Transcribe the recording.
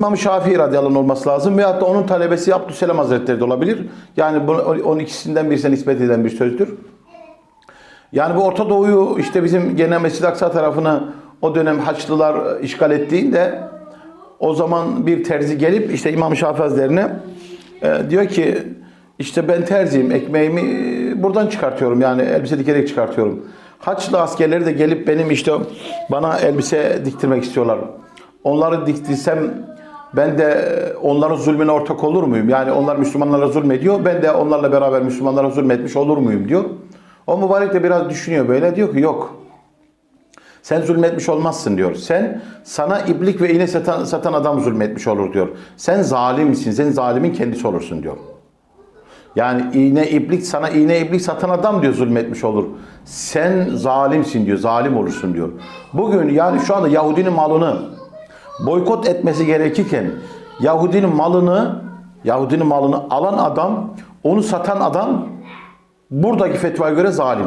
İmam Şafii radıyallahu olması lazım veyahut da onun talebesi Abdüselam Hazretleri de olabilir. Yani bu, onun ikisinden birisine nispet edilen bir sözdür. Yani bu Orta Doğu'yu işte bizim genel Mescid-i Aksa tarafını o dönem Haçlılar işgal ettiğinde o zaman bir terzi gelip işte İmam Şafii Hazretlerine e, diyor ki işte ben terziyim ekmeğimi buradan çıkartıyorum yani elbise dikerek çıkartıyorum. Haçlı askerleri de gelip benim işte bana elbise diktirmek istiyorlar. Onları diktirsem ben de onların zulmüne ortak olur muyum? Yani onlar Müslümanlara zulmediyor. Ben de onlarla beraber Müslümanlara zulmetmiş olur muyum diyor. O mübarek de biraz düşünüyor böyle. Diyor ki yok. Sen zulmetmiş olmazsın diyor. Sen sana iblik ve iğne satan, satan adam zulmetmiş olur diyor. Sen zalimsin. Sen zalimin kendisi olursun diyor. Yani iğne iblik sana iğne iblik satan adam diyor zulmetmiş olur. Sen zalimsin diyor. Zalim olursun diyor. Bugün yani şu anda Yahudinin malını boykot etmesi gerekirken Yahudinin malını Yahudinin malını alan adam, onu satan adam buradaki fetvaya göre zalim.